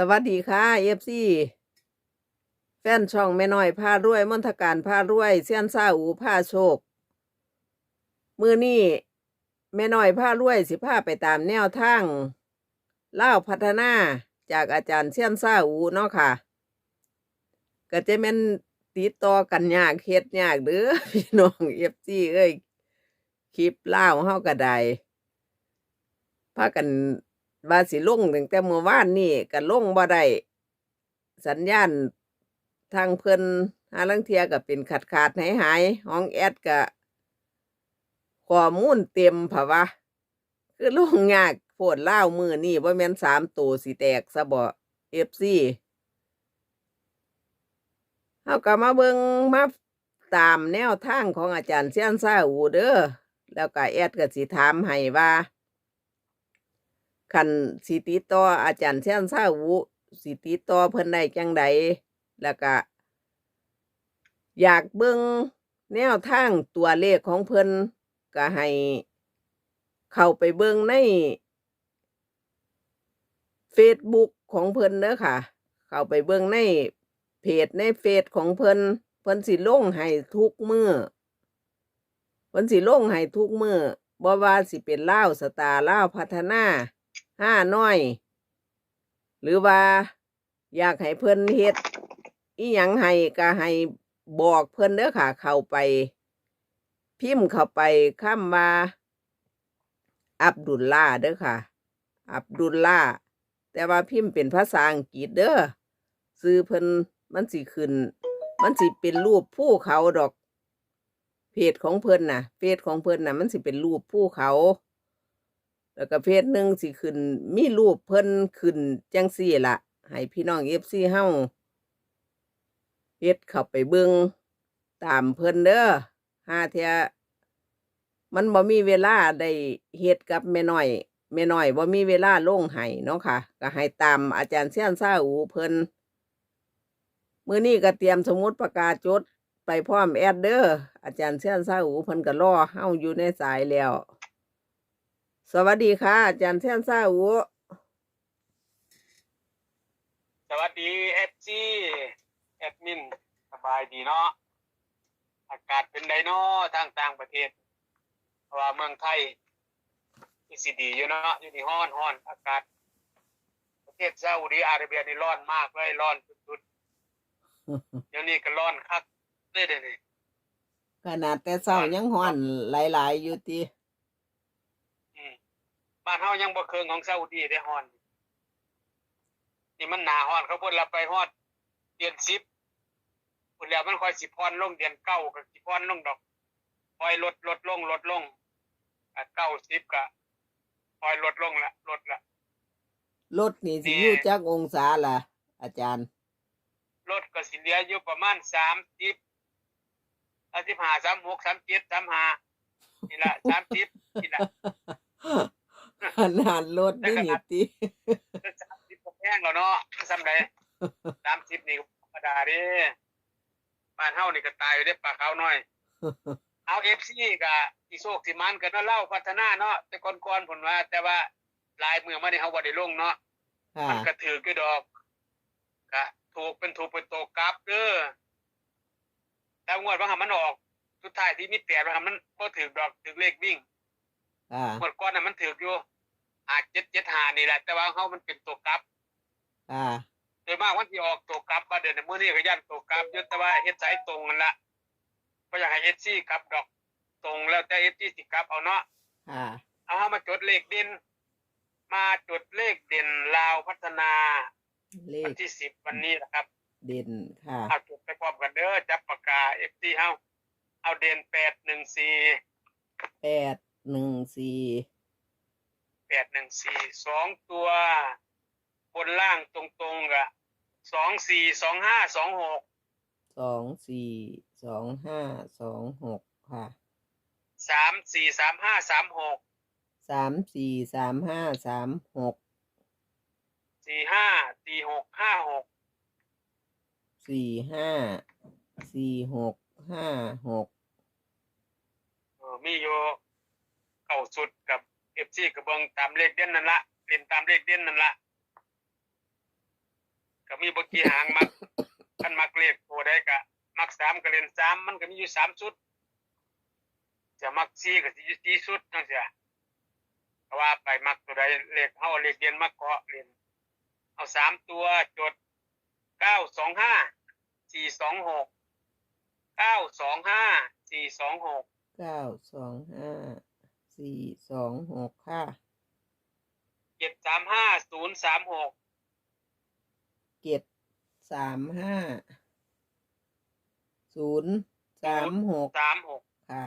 สวัสดีค่ะเอฟซีแฟนช่องแม่น้อยพารวยมนทการพารวยเซียนซาอูพาโชค มือนี้แม่น้อยพารวยสิพาไปตามแนวทางเล่าพัฒนาจากอาจารย์เซียนซาอูเนาะค่ะ ก็จะเป็นติดต่อกันยากเฮ็ดยากเด้อพี่น้องเอฟซีเอ้ยคลิปเล่าเฮาก็ได้พากัน ว่าสิลงตั้งแต่เมื่อวานนี่ก็ลงบ่ได้สัญญาณทางเพิ่นหาลังเทียก็เป็นขาดขาดหายหายห้องแอดก็ข้อมูลเต็มภาวะ คือลงยากโพดเล่ามือนี่บ่แม่นสามตัวสิแตกซะบ่เอฟซีเฮาก็มาเบิงมาตามแนวทางของอาจารย์เซียนซาอูเด้อแล้วก็แอดก็สิถามให้ว่า คันสิติดต่ออาจารย์เซียนซาอูสิติดต่อเพิ่นได้จังใดแล้วก็อยากเบิ่งแนวทางตัวเลขของเพิ่นก็ให้เข้าไปเบิ่งใน Facebook ของเพิ่นเด้อค่ะ เข้าไปเบิ่งในเพจในเฟซของเพิ่นเพิ่นสิลงให้ทุกมือเพิ่นสิลงให้ทุกมือบ่ว่าสิเป็นล่าสตาร์ลาพัฒนา ห้าน้อย หรือว่าอยากให้เพิ่นเฮ็ดอีหยังให้ก็ให้บอกเพิ่นเด้อค่ะ เข้าไป พิมพ์เข้าไปคำว่าอับดุลลาเด้อค่ะ อับดุลลาแต่ว่าพิมพ์เป็นภาษาอังกฤษเด้อซื้อเพิ่นมันสิขึ้น มันสิเป็นรูปภูเขาดอก เพจของเพิ่นน่ะเพจของเพิ่นน่ะ มันสิเป็นรูปภูเขา แล้วก็เพจหนึ่งสิขึ้น มีรูปเพิ่นขึ้นจังซี่ละให้พี่น้องเอฟซีเฮาเฮ็ดเข้าไปเบิ่งตามเพิ่นเด้อหาเทียมันบ่มีเวลาได้เฮ็ดกับแม่น้อยแม่น้อยบ่มีเวลาลงให้เนาะค่ะก็ให้ตามอาจารย์เซียนซาอูเพิ่นมื้อนี้ก็เตรียมสมุดประกาศจดไปพร้อมแอดเด้ออาจารย์เซียนซาอูเพิ่นก็รอเฮาอยู่ในสายแล้ว สวัสดีค่ะ อาจารย์เซียนซาอูสวัสดีเอฟซีแอดมินสบายดีเนาะอากาศเป็นไดเนาะทางต่างประเทศเพราะว่าเมืองไทยที่สิดีอยู่เนาะอยู่นี่ฮ้อนฮ้อนอากาศ ประเทศซาอุดิอาระเบียนี่ร้อนมากเลยร้อนสุดๆเดี๋ยวนี้ก็ร้อนคักเลยเดี๋ยวนี้ขนาดแต่เช้ายังฮ้อนหลายๆอยู่ติอืม บ้านเฮายังบ่เคืองของซาอุดีได้ฮ้อน นี่มันหนาฮ้อนเขาเพิ่นละไปฮอดเดือน10พุ่นแล้วมันค่อยสิพรลงเดือนเก้าก็สิพรลงดอกค่อยลดลดลงลดลงอะเก้าสิบก็ค่อยลดลงละลดละรถนี่สินี่อยู่จักองศาล่ะ อาจารย์ลดก็สิเหลืออยู่ประมาณ30 35 36 37 35นี่ละ30นี่ละ ขนาดรถนี่นี่ติ30ก็แพงแล้วเนาะซ้ำใด30นี่ก็ธรรมดาเด้บ้านเฮานี่ก็ตายอยู่เด้ปลาขาวน้อย เอา FC ก็สิโชคสิมันก็เนาะเล่าพัฒนาเนาะแต่ก่อนๆผลว่า แต่ว่าหลายเมืองมานี่เฮาบ่ได้ลงเนาะค่ะมันก็ถือกี่ดอกก็ถูกเป็นถูกเป็นโตกราฟเด้อแต่งวดว่าหามันออก สุดท้ายที่มีแปดว่าหามันก็ถือดอกถือเลขวิ่ง ค่ะงวดก่อนน่ะมันถืออยู่อาจเจ็ดเจ็ดหานี่แหละ แต่ว่าเขามันเป็นตัวกราฟค่ะโดยมากวันที่ออกตัวกราฟว่าเดือนในมื้อนี้ก็ยันตัวกราฟอยู่แต่ว่าเฮ็ดสายตรงกันละก็อยากให้เอฟซีกลับดอกตรงแล้วแต่เอฟซีสิกลับเอาเนาะค่ะเอาเฮามาจดเลขเด่นมาจดเลขเด่นลาวพัฒนาเลวันขที่สิบวันนี้นะครับเด่นค่ะ เอาจดไปพร้อมกันเด้อจับปากกาเอฟซีเฮาเอาเด่นแปดหนึ่งสี่แปด หนึ่งสี่แปดหนึ่งสี่สองตัว บนล่างตรงๆกะสองสี่สองห้าสองหกสองสี่สองห้าสองหกค่ะสามสี่สามห้าสามหกสามสี่สามห้าสามหกสี่ห้าสี่หกห้าหกสี่ห้าสี่หกห้าหกเออมีอยู่ เก่าสุดกับเอฟซีกระเบิงตามเลขเด่นนั่นละเล่นตามเลขเด่นนั่นละก็มีบกี่หางมักคันมักเลขตัวใดก็มักสามก็เล่นสามมันก็มีอยู่สามชุด จะมักสี่ก็สิอยู่สี่ชุดจังซี่เพราะว่าไปมักตัวใดเลขเฮาเลขเด่นมักเกาะเล่นเอาสามตัวจดเก้าสองห้าสี่สองหกเก้าสองห้าสี่สองหกเก้าสองห้า สี่สองหกค่ะเจ็ดสามห้าศูนย์สามหกเจ็ดสามห้าศูนย์สามหกสามหกค่ะ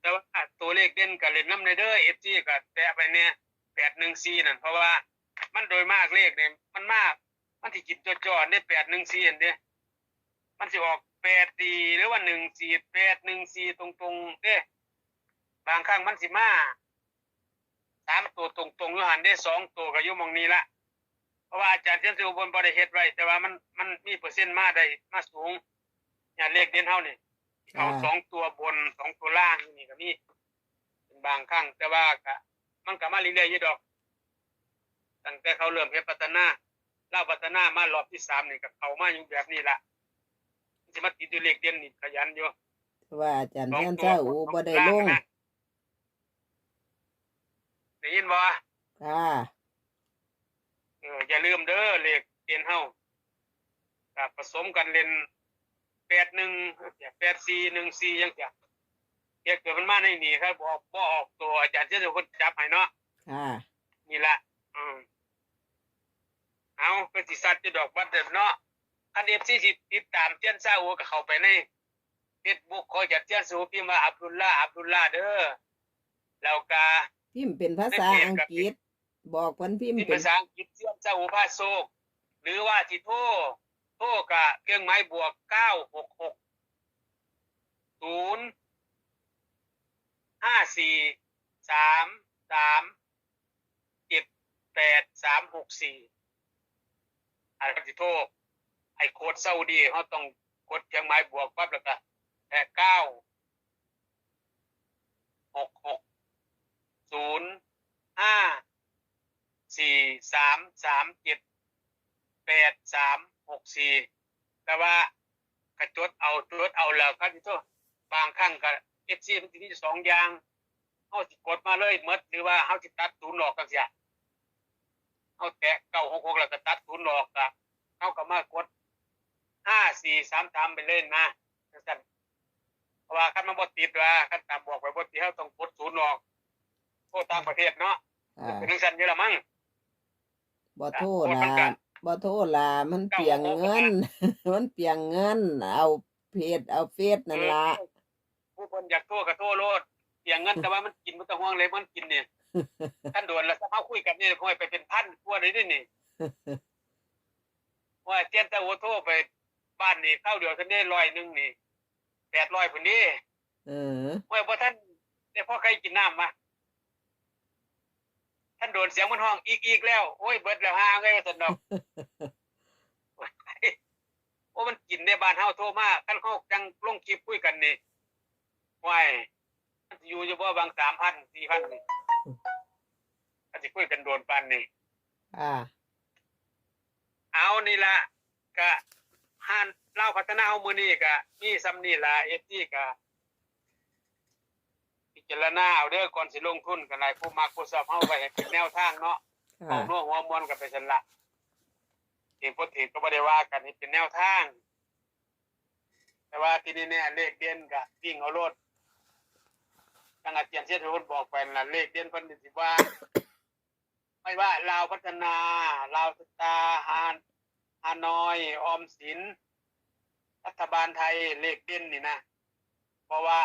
แต่ว่าตัวเลขเด่นกับเล่นน้ำในเด้อเอฟซีกับแตะไปเนี่ยแปดหนึ่งสี่นั่นเพราะว่ามันโดยมากเลขเนี่ยมันมาก มันที่กินจ่อๆเนี่ยแปดหนึ่งสี่เด้มันสิออกแปดสี่หรือว่าหนึ่งสี่แปดหนึ่งสี่ตรงๆเด้ บางครั้งมันสิมาสามตัวตรงๆอยู่หันได้สองตัวก็อยู่หมองนี้ละเพราะว่าอาจารย์เทียนสุบนบริเฮ็ดไว้ แต่ว่ามันมันมีเปอร์เซ็นต์มาได้มาสูงอย่างเลขเด่นเท่านี่เอาค่ะสองตัวบนสองตัวล่างนี่ก็มีเป็นบางครั้งแต่ว่าก็มันก็มาเรื่อยๆอยู่ดอก ตั้งแต่เขาเริ่มเฮ็ดพัฒนาเล่าพัฒนามารอบที่สามนี่ก็เขามาอยู่แบบนี้ละมันสิมาติดอยู่เลขเด่นนี่ขยันอยู่เพราะว่าอาจารย์สองแท่นตัวเจ้าบอูนสองบ่ตัวได้ล่างลงนะ ได้ยินบ่ค่ะเอออย่าลืมเด้อเลขเด่นเฮาก็ผสมกันเล่นแปดหนึ่งแปดสี่หนึ่งสี่ยังเสียเกิดเกิดมันมาในนี่ครับบอกบ่ออกตัวอาจารย์เจะเป็นคนจับให้เนาะค่ะนี่ละอืมเอาเป็นสิสัตว์จะดอกบัตรเดิมเนาะคันเอฟซีสิติดตามเจียนซาอูก็เข้าไปในเฟซบุ๊กขอจัดเจียนซูพิมพ์ว่าอับดุลลาห์อับดุลลาห์เด้อแล้วก็ พิมพ์เป็นภาษาอังกฤษ บอกเพิ่นพิมพ์ที่เป็ภานษาอังกฤษเจียนซาอูพาโซก หรือว่าที่โทรโทรกับเครื่องไม้บวกเก้าหกหกศูนย์ห้าสี่สามสามเจ็ดแปดสามหกสี่อะไรที่โทรไอ้โค้ดซาอุดีเขาต้องกดเครื่องไม้บวกปั๊บแล้วก็แปดเก้าหกหก ศูนย์ห้าสี่สามสามเจ็ดแปดสามหกสี่แต่ว่ากระจดเอาจดเอาแล้วครับที่ตัวบางครั้งก็เอฟซีมันจะมีสองอย่างเขาสิกดมาเลยหมดหรือว่าเขาสิตัดศูนย์หลอกกันเสียเขาแตะเก้าหกหกแล้วก็ตัดศูนย์หลอกก็เขาก็มากดห้าสี่สามสามไปเล่นนะจังซั่นเพราะว่าคันมันบดติดว่าคันตามบอกไปบดติดเขาต้องกดศูนย์หลอก โทษต่างประเทศเนาะค่ะเป็นทังสันเยอะละมั้ง บ่โทษคนมันล่ะก็บ่โทษล่ะมันเปลียงเงิน มันเปลียงเงิน เอาเพจเอาเฟซนั่นล่ะเออผู้คนอยากโทษก็โทษโลดเสียเงินแต่ว่ามันกินมันต้องห่วงเลยมันกินเนี่ย ท่านโดนแล้วเขาคุยกันเนี่ยพ่อยไปเป็นพันทั่วเลยนี่นี่ ว่าเตี้ยนตะโอโทรไปบ้านนี่เข้าเดียวท่านได้ร้อยหนึ่งนี่แปดร้อยคนนี้เออ ว่าพอท่านได้พ่อใครกินน้ำมาท่าน โดนเสียงมันห้องอีกอีกแล้ว โอ้ยเบิดแล้วห้าไงว่าสนดอกโอ้มันกินในบ้านเฮาโทรมาคันเฮาจังลงคลิปคุยกันนี่ว้ายมันสิอยู่อยู่บ่บางสามพันสี่พันนี่ก็สิคุยกันโดนปันนี่ค่ะเอานี่ละก็ห่านเล่าพัฒนาเฮามื้อนี้ก็มีซ้ำนี่ล่ะ FG ก็พิ จารณาเอาเด้อก่อนสิลงทุนกันหลายผู้มักผู้ชอบเฮาไว้ให้เป็นแนวทางเนาะค่ะเอานัวหัวมวนกันไปสันละทีมพุทธิก็ไม่ได้ว่ากันนี่เป็นแนวทาง แต่ว่าที่นี่เนี่ยเลขเด่นกับวิ่งเอารถตั้งอาจารย์เชษฐวุฒิบอกไปนะเลขเด่นเพันธุ์สิว่าไม่ว่าลาวพัฒนาลาวสตาร์ฮานฮานอยออมสินรัฐบาลไทยเลขเด่นนี่นะเพราะว่า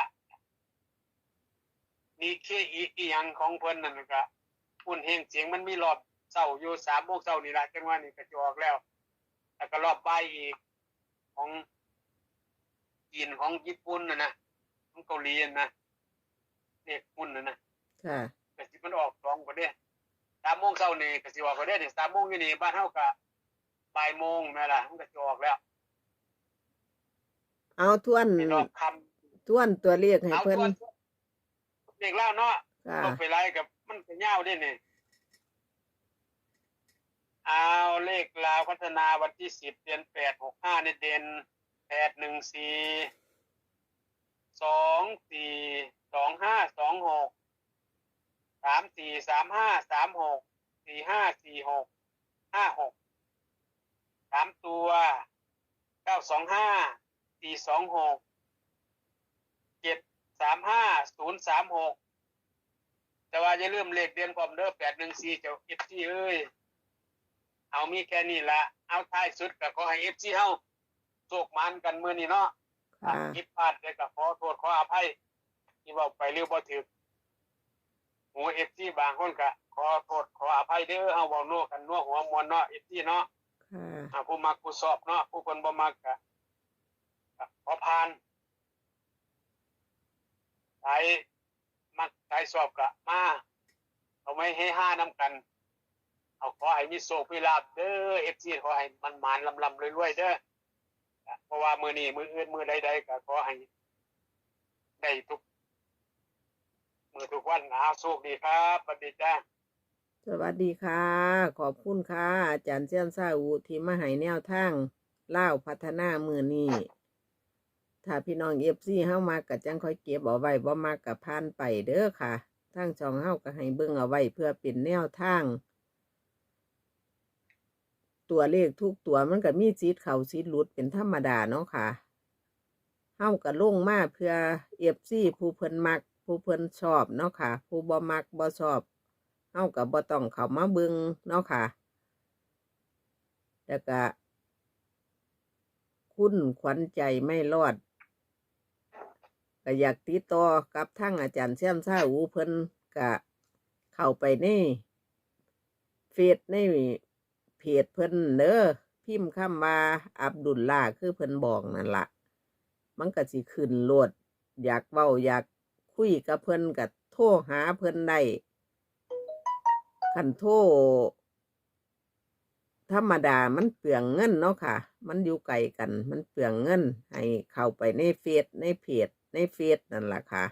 มีเคอีอีหยังของเพิ่นนั่นก็อุ่นเฮงเสียงมันมีรอบเศร้าอยู่สามโมงเศร้านี่ละจังหวะนี้ก็จะออกแล้วแล้วก็รอบบ่ายอีกของจีนของญี่ปุ่นนะนะของเกาหลีนะเด็กปุ่นนะนะค่ะก็สิมันออกสองก็ได้สามโมงเศร้านี่ก็สิออกก็ได้เนี่ยสามโมงอยู่นี่บ้านเฮาก็บ่ายโมงนั่นล่ะมันก็จะออกแล้ว เอาทวนในรอบคทวนตัวเลขำให้เอาเพิ่นส่วน เด็กเล่าเนาะค่ะลงไปไล่กับมันก็ยาวด้วยนี่เอาเลขขลาวพัฒนาวันที่สิบเดือนแปดหกห้าในเดือนแปดหนึ่งสี่สองสี่สองห้าสองหกสามสี่สามห้าสามหกสี่ห้าสี่หกห้าหกสามตัวเก้าสองห้าสี่สองหกเจ็ด สามห้าศูนย์สามหกแต่ว่าอย่าลืมเลขเดือนความเด้อแปดหนึ่งสี่เจ้าเอฟซีเอ้ยเอามีแค่นี้ละเอาท้ายสุดก็ขอให้เอฟซีเฮาโชคมันกันมื้อนี้เนาะค่ะผิดพลาดเลยก็ขอโทษขออภัยที่เว้าไปเร็วบ่ถึกหูเอฟซีบางคนก็ขอโทษขออภัยเด้อเฮาเว้าโน้กันนัวหัวมวนเนาะเอฟซีเนาะค่ะ อ่าผู้มักผู้สอบเนาะผู้คนบ่มักก็ก็ขอผ่าน สายมักสายสอบก็มา เอาไม่ให้ห้านํกัน เอาขอให้มีโชคมีลาภเด้อเอฟซีขอให้มันมานลำลำรวยๆเด้อเพราะว่ามือนี้มืออื่นมือใดๆก็ขอให้ได้ทุก มือทุกวันนะโชคดีครับสวัสดีจ้าสวัสดีค่ะ ขอบคุณค่ะ อาจารย์เจียนซาอูที่มาให้แนวทางเล่าพัฒนามือนี้ ถ้าพี่น้องเอฟซีเฮามากับจังค่อยเก็บเอาไว้บ่มากับพานไปเด้อค่ะทางช่องเฮาก็ให้เบิ่งเอาไว้เพื่อเป็นแนวทาง ตัวเลขทุกตัวมันก็มีสิทธิ์เขาสิทธิ์หลุดเป็นธรรมดาเนาะค่ะเฮาก็ลงมาเพื่อเอฟซีผู้เพิ่นมัก ผู้เพิ่นชอบเนาะค่ะ ผู้บ่มักบ่ชอบเฮากับบ่ต้องเข้ามาเบิ่งเนาะค่ะแล้วก็คุณขวัญใจไม่รอด ก็อยากติดต่อกับทั้งอาจารย์เสี่ยมซาอูเพิ่นก็เข้าไปในเฟซในเพจเพิ่นเด้อพิมพ์คำว่าอับดุลลาคือเพิ่นบอกนั่นละมันก็สิขึ้นโลด อยากเว้าอยากคุยกับเพิ่นก็โทรหาเพิ่นได้คันโทรธรรมดามันเปลืองเงินเนาะค่ะ มันอยู่ไกลกัน มันเปลืองเงิน ให้เข้าไปในเฟซในเพจ ในเฟซนั่นแหละค่ะ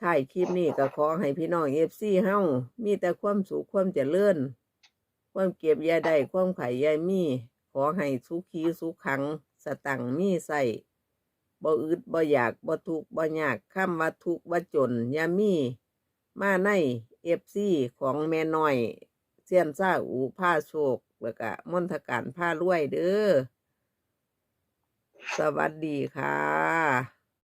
ถ่ายคลิปนี้ก็ขอให้พี่น้องเอฟซีเฮามีแต่ความสุขความเจริญความเก็บยาได้ความไข่ยายมี ขอให้สุขีสุขขัง สตังค์มีใส่บ่อึดบ่อยากบ่ทุกบ่ยากคำว่าทุกว่าจนยามี มาในเอฟซีของแม่น้อยเซียนซ่าอูผ้าโชคแล้วก็มนทการผ้ารวยเด้อ สวัสดีค่ะ